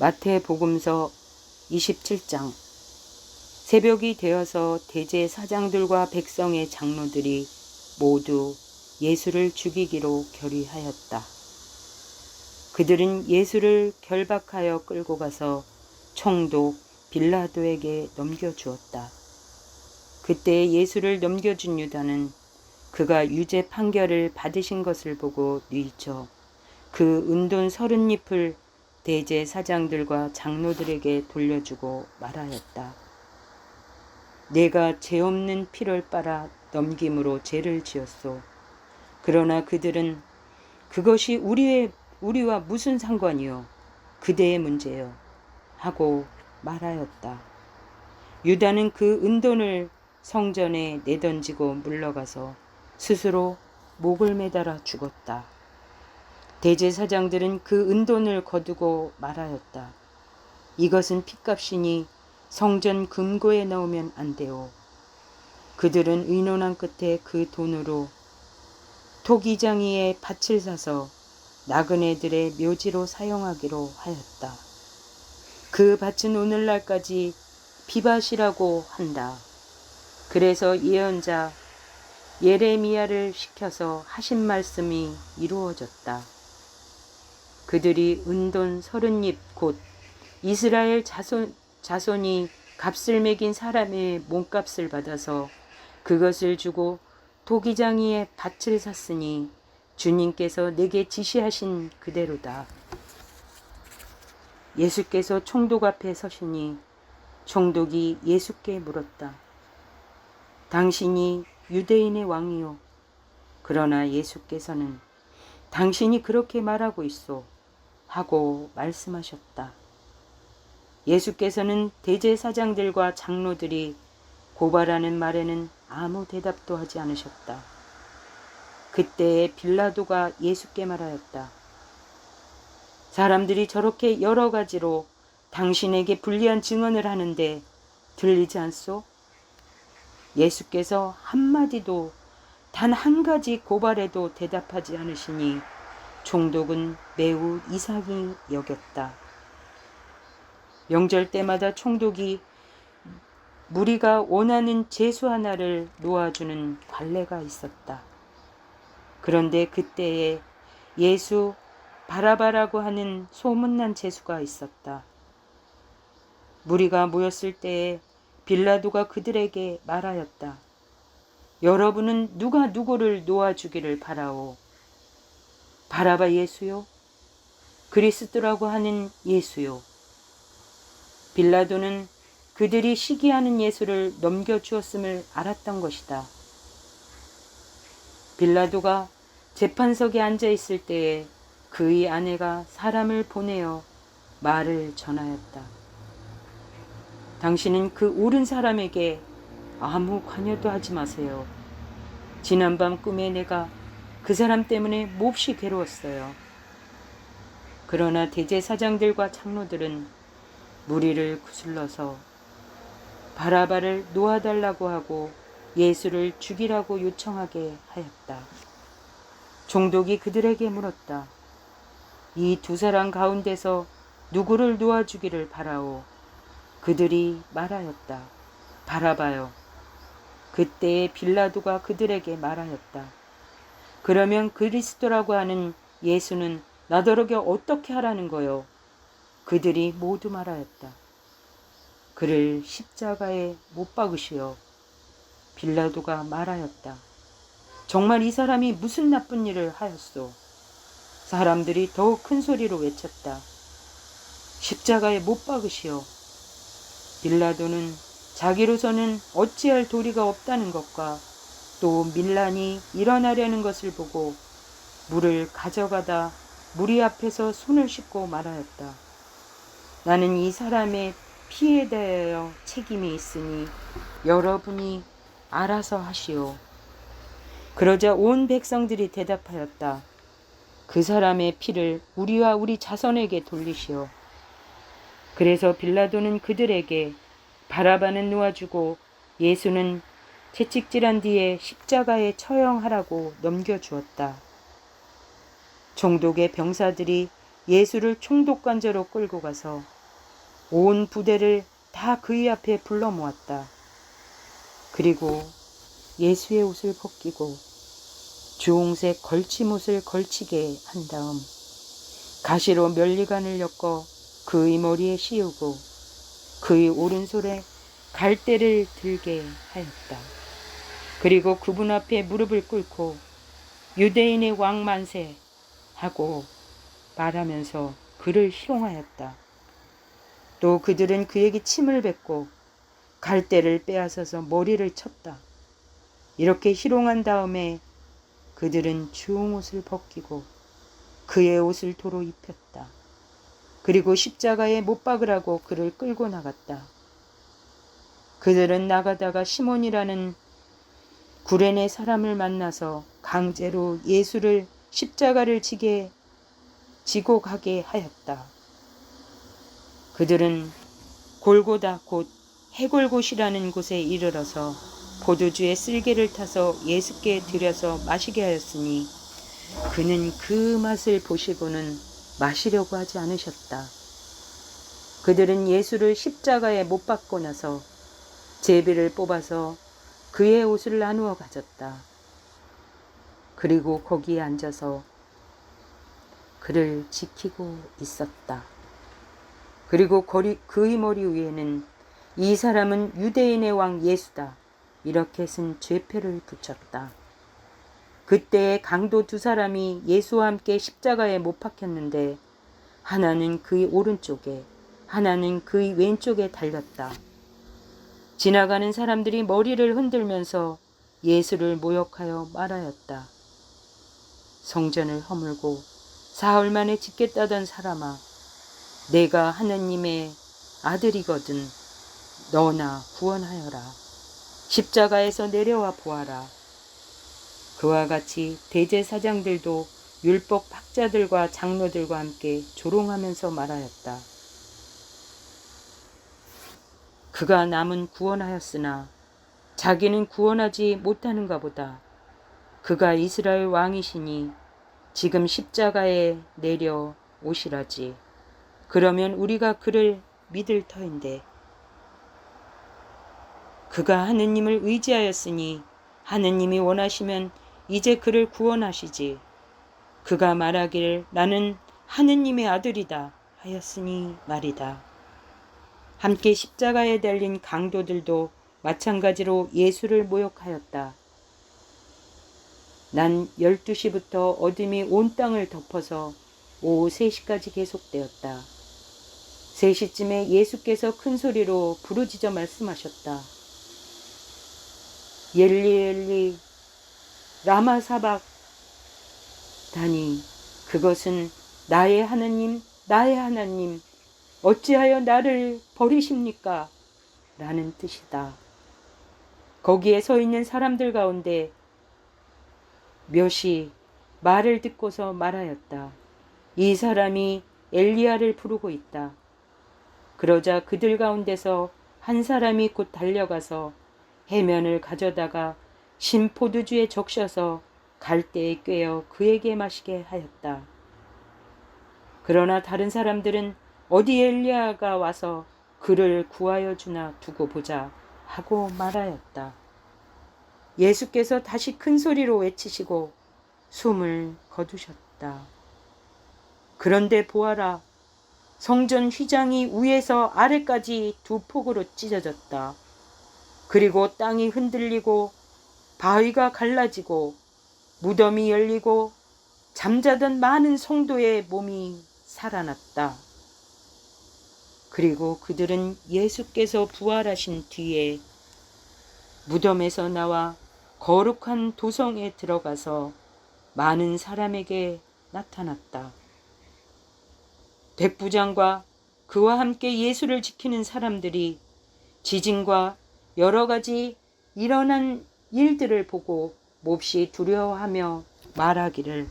마태복음서 27장 새벽이 되어서 대제 사장들과 백성의 장로들이 모두 예수를 죽이기로 결의하였다. 그들은 예수를 결박하여 끌고 가서 총독 빌라도에게 넘겨주었다. 그때 예수를 넘겨준 유다는 그가 유죄 판결을 받으신 것을 보고 뉘쳐 그 은돈 서른 잎을 대제 사장들과 장로들에게 돌려주고 말하였다. 내가 죄 없는 피를 빨아 넘김으로 죄를 지었소. 그러나 그들은 그것이 우리의 우리와 무슨 상관이요? 그대의 문제요. 하고 말하였다. 유다는 그 은돈을 성전에 내던지고 물러가서 스스로 목을 매달아 죽었다. 대제사장들은 그 은돈을 거두고 말하였다. 이것은 핏값이니 성전 금고에 넣으면 안 돼요. 그들은 의논한 끝에 그 돈으로 토기장이의 밭을 사서 나그네들의 묘지로 사용하기로 하였다. 그 밭은 오늘날까지 비밭이라고 한다. 그래서 예언자 예레미야를 시켜서 하신 말씀이 이루어졌다. 그들이 은돈 서른 입곧 이스라엘 자손, 자손이 값을 매긴 사람의 몸값을 받아서 그것을 주고 도기장이의 밭을 샀으니 주님께서 내게 지시하신 그대로다. 예수께서 총독 앞에 서시니 총독이 예수께 물었다. 당신이 유대인의 왕이요. 그러나 예수께서는 당신이 그렇게 말하고 있어. 하고 말씀하셨다. 예수께서는 대제사장들과 장로들이 고발하는 말에는 아무 대답도 하지 않으셨다. 그때에 빌라도가 예수께 말하였다. 사람들이 저렇게 여러 가지로 당신에게 불리한 증언을 하는데 들리지 않소? 예수께서 한마디도 단 한 가지 고발에도 대답하지 않으시니 총독은 매우 이상히 여겼다. 명절 때마다 총독이 무리가 원하는 제수 하나를 놓아주는 관례가 있었다. 그런데 그때에 예수 바라바라고 하는 소문난 제수가 있었다. 무리가 모였을 때에 빌라도가 그들에게 말하였다. 여러분은 누가 누구를 놓아주기를 바라오. 바라바 예수요? 그리스도라고 하는 예수요? 빌라도는 그들이 시기하는 예수를 넘겨주었음을 알았던 것이다. 빌라도가 재판석에 앉아 있을 때에 그의 아내가 사람을 보내어 말을 전하였다. 당신은 그 옳은 사람에게 아무 관여도 하지 마세요. 지난밤 꿈에 내가 그 사람 때문에 몹시 괴로웠어요. 그러나 대제사장들과 장로들은 무리를 구슬러서 바라바를 놓아달라고 하고 예수를 죽이라고 요청하게 하였다. 종독이 그들에게 물었다. 이 두 사람 가운데서 누구를 놓아주기를 바라오. 그들이 말하였다. 바라바요. 그때에 빌라도가 그들에게 말하였다. 그러면 그리스도라고 하는 예수는 나더러게 어떻게 하라는 거요? 그들이 모두 말하였다. 그를 십자가에 못 박으시어 빌라도가 말하였다. 정말 이 사람이 무슨 나쁜 일을 하였소? 사람들이 더욱 큰 소리로 외쳤다. 십자가에 못 박으시오. 빌라도는 자기로서는 어찌할 도리가 없다는 것과 또 밀란이 일어나려는 것을 보고 물을 가져가다 무리 앞에서 손을 씻고 말하였다. 나는 이 사람의 피에 대하여 책임이 있으니 여러분이 알아서 하시오. 그러자 온 백성들이 대답하였다. 그 사람의 피를 우리와 우리 자손에게 돌리시오. 그래서 빌라도는 그들에게 바라바는 놓아주고 예수는 채찍질한 뒤에 십자가에 처형하라고 넘겨주었다. 종독의 병사들이 예수를 총독관저로 끌고 가서 온 부대를 다 그의 앞에 불러 모았다. 그리고 예수의 옷을 벗기고 주홍색 걸침옷을 걸치게 한 다음 가시로 면리관을 엮어 그의 머리에 씌우고 그의 오른손에 갈대를 들게 하였다. 그리고 그분 앞에 무릎을 꿇고 유대인의 왕 만세 하고 말하면서 그를 희롱하였다. 또 그들은 그에게 침을 뱉고 갈대를 빼앗아서 머리를 쳤다. 이렇게 희롱한 다음에 그들은 주홍 옷을 벗기고 그의 옷을 도로 입혔다. 그리고 십자가에 못 박으라고 그를 끌고 나갔다. 그들은 나가다가 시몬이라는 구레네 사람을 만나서 강제로 예수를 십자가를 지게 지고 가게 하였다. 그들은 골고다 곧 해골곳이라는 곳에 이르러서 포도주에 쓸개를 타서 예수께 들여서 마시게 하였으니 그는 그 맛을 보시고는 마시려고 하지 않으셨다. 그들은 예수를 십자가에 못 박고 나서 제비를 뽑아서 그의 옷을 나누어 가졌다. 그리고 거기에 앉아서 그를 지키고 있었다. 그리고 거리, 그의 머리 위에는 이 사람은 유대인의 왕 예수다. 이렇게 쓴 죄표를 붙였다. 그때에 강도 두 사람이 예수와 함께 십자가에 못 박혔는데 하나는 그의 오른쪽에 하나는 그의 왼쪽에 달렸다. 지나가는 사람들이 머리를 흔들면서 예수를 모욕하여 말하였다. 성전을 허물고 사흘 만에 짓겠다던 사람아, 내가 하느님의 아들이거든 너나 구원하여라. 십자가에서 내려와 보아라. 그와 같이 대제사장들도 율법 학자들과 장로들과 함께 조롱하면서 말하였다. 그가 남은 구원하였으나 자기는 구원하지 못하는가 보다. 그가 이스라엘 왕이시니 지금 십자가에 내려 오시라지. 그러면 우리가 그를 믿을 터인데 그가 하느님을 의지하였으니 하느님이 원하시면 이제 그를 구원하시지. 그가 말하기를 나는 하느님의 아들이다 하였으니 말이다. 함께 십자가에 달린 강도들도 마찬가지로 예수를 모욕하였다. 난 12시부터 어둠이 온 땅을 덮어서 오후 3시까지 계속되었다. 3시쯤에 예수께서 큰 소리로 부르짖어 말씀하셨다. 옐리엘리 라마 사박 다니 그것은 나의 하나님 나의 하나님 어찌하여 나를 버리십니까? 라는 뜻이다. 거기에 서 있는 사람들 가운데 몇이 말을 듣고서 말하였다. 이 사람이 엘리야를 부르고 있다. 그러자 그들 가운데서 한 사람이 곧 달려가서 해면을 가져다가 신포도주에 적셔서 갈대에 꿰어 그에게 마시게 하였다. 그러나 다른 사람들은 어디 엘리야가 와서 그를 구하여 주나 두고 보자 하고 말하였다. 예수께서 다시 큰 소리로 외치시고 숨을 거두셨다. 그런데 보아라. 성전 휘장이 위에서 아래까지 두 폭으로 찢어졌다. 그리고 땅이 흔들리고 바위가 갈라지고 무덤이 열리고 잠자던 많은 성도의 몸이 살아났다. 그리고 그들은 예수께서 부활하신 뒤에 무덤에서 나와 거룩한 도성에 들어가서 많은 사람에게 나타났다. 백부장과 그와 함께 예수를 지키는 사람들이 지진과 여러 가지 일어난 일들을 보고 몹시 두려워하며 말하기를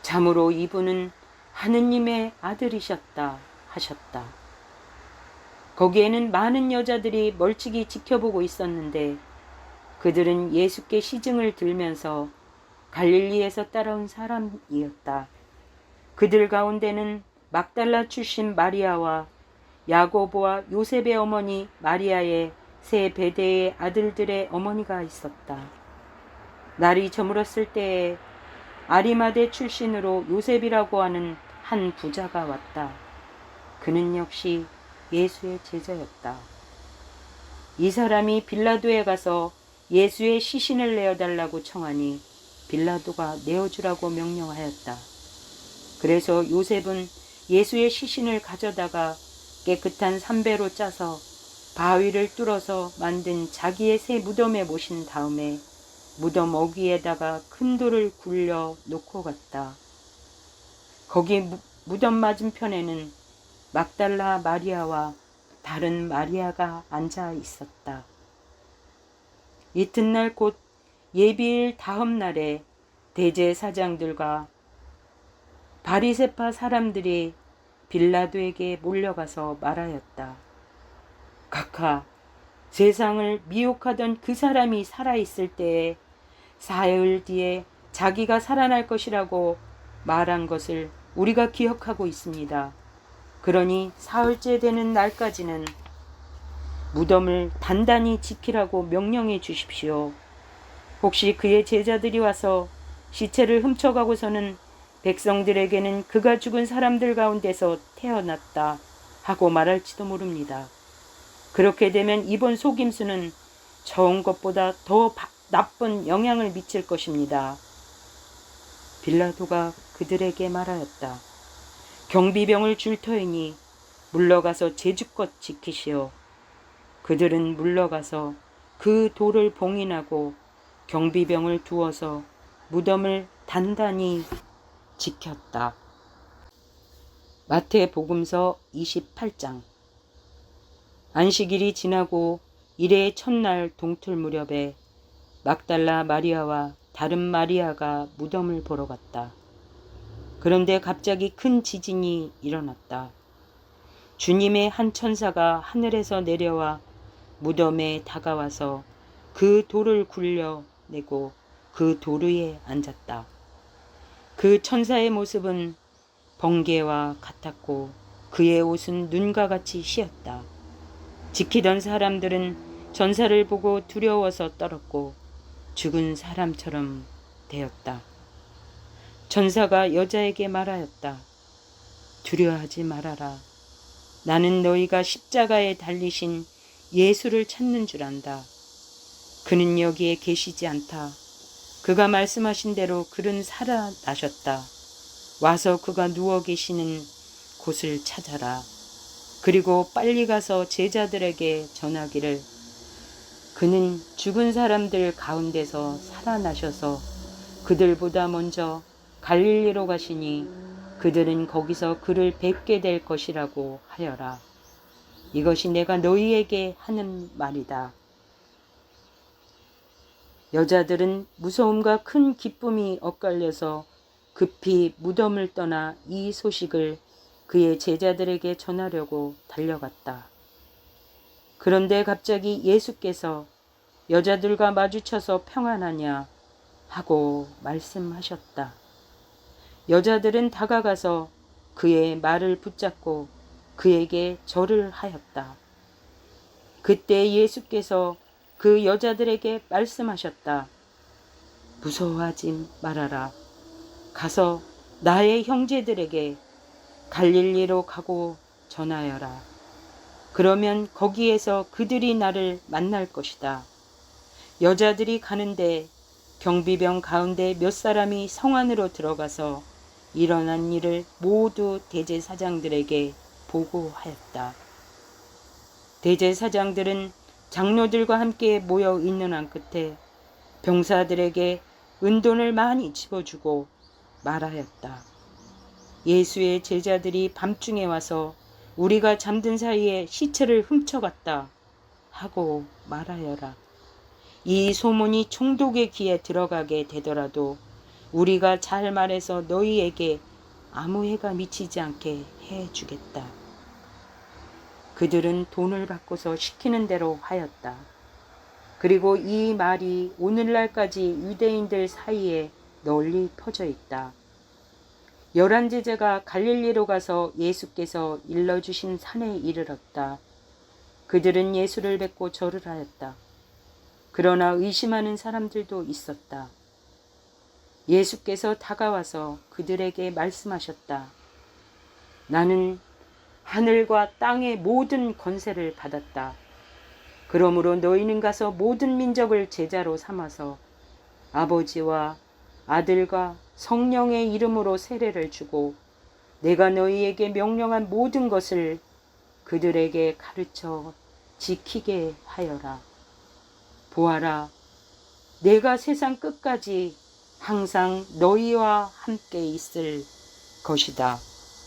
참으로 이분은 하느님의 아들이셨다 하셨다. 거기에는 많은 여자들이 멀찍이 지켜보고 있었는데 그들은 예수께 시증을 들면서 갈릴리에서 따라온 사람이었다. 그들 가운데는 막달라 출신 마리아와 야고보와 요셉의 어머니 마리아의 세 베데의 아들들의 어머니가 있었다. 날이 저물었을 때에 아리마대 출신으로 요셉이라고 하는 한 부자가 왔다. 그는 역시 예수의 제자였다. 이 사람이 빌라도에 가서 예수의 시신을 내어달라고 청하니 빌라도가 내어주라고 명령하였다. 그래서 요셉은 예수의 시신을 가져다가 깨끗한 삼배로 짜서 바위를 뚫어서 만든 자기의 새 무덤에 모신 다음에 무덤 어귀에다가 큰 돌을 굴려 놓고 갔다. 거기 무, 무덤 맞은편에는 막달라 마리아와 다른 마리아가 앉아 있었다. 이튿날 곧 예비일 다음 날에 대제사장들과 바리세파 사람들이 빌라도에게 몰려가서 말하였다. 각하, 세상을 미혹하던 그 사람이 살아있을 때에 사흘 뒤에 자기가 살아날 것이라고 말한 것을 우리가 기억하고 있습니다. 그러니 사흘째 되는 날까지는 무덤을 단단히 지키라고 명령해 주십시오. 혹시 그의 제자들이 와서 시체를 훔쳐가고서는 백성들에게는 그가 죽은 사람들 가운데서 태어났다 하고 말할지도 모릅니다. 그렇게 되면 이번 속임수는 처음 것보다 더 바, 나쁜 영향을 미칠 것입니다. 빌라도가 그들에게 말하였다. 경비병을 줄 터이니 물러가서 제주껏 지키시오. 그들은 물러가서 그 돌을 봉인하고 경비병을 두어서 무덤을 단단히 지켰다. 마태복음서 28장 안식일이 지나고 일의 첫날 동틀 무렵에 막달라 마리아와 다른 마리아가 무덤을 보러 갔다. 그런데 갑자기 큰 지진이 일어났다. 주님의 한 천사가 하늘에서 내려와 무덤에 다가와서 그 돌을 굴려내고 그 돌 위에 앉았다. 그 천사의 모습은 번개와 같았고 그의 옷은 눈과 같이 시었다. 지키던 사람들은 전사를 보고 두려워서 떨었고 죽은 사람처럼 되었다. 전사가 여자에게 말하였다. 두려워하지 말아라. 나는 너희가 십자가에 달리신 예수를 찾는 줄 안다. 그는 여기에 계시지 않다. 그가 말씀하신 대로 그는 살아나셨다. 와서 그가 누워 계시는 곳을 찾아라. 그리고 빨리 가서 제자들에게 전하기를 그는 죽은 사람들 가운데서 살아나셔서 그들보다 먼저 갈릴리로 가시니 그들은 거기서 그를 뵙게 될 것이라고 하여라. 이것이 내가 너희에게 하는 말이다. 여자들은 무서움과 큰 기쁨이 엇갈려서 급히 무덤을 떠나 이 소식을 그의 제자들에게 전하려고 달려갔다. 그런데 갑자기 예수께서 여자들과 마주쳐서 평안하냐 하고 말씀하셨다. 여자들은 다가가서 그의 말을 붙잡고 그에게 절을 하였다. 그때 예수께서 그 여자들에게 말씀하셨다. 무서워하지 말아라. 가서 나의 형제들에게 갈릴리로 가고 전하여라. 그러면 거기에서 그들이 나를 만날 것이다. 여자들이 가는데 경비병 가운데 몇 사람이 성 안으로 들어가서 일어난 일을 모두 대제사장들에게 보고하였다. 대제사장들은 장로들과 함께 모여 있는 한 끝에 병사들에게 은돈을 많이 집어주고 말하였다. 예수의 제자들이 밤중에 와서 우리가 잠든 사이에 시체를 훔쳐갔다 하고 말하여라. 이 소문이 총독의 귀에 들어가게 되더라도 우리가 잘 말해서 너희에게 아무 해가 미치지 않게 해 주겠다. 그들은 돈을 받고서 시키는 대로 하였다. 그리고 이 말이 오늘날까지 유대인들 사이에 널리 퍼져 있다. 열한 제자가 갈릴리로 가서 예수께서 일러주신 산에 이르렀다. 그들은 예수를 뵙고 절을 하였다. 그러나 의심하는 사람들도 있었다. 예수께서 다가와서 그들에게 말씀하셨다. 나는 하늘과 땅의 모든 권세를 받았다. 그러므로 너희는 가서 모든 민족을 제자로 삼아서 아버지와 아들과 성령의 이름으로 세례를 주고 내가 너희에게 명령한 모든 것을 그들에게 가르쳐 지키게 하여라. 보아라, 내가 세상 끝까지 항상 너희와 함께 있을 것이다.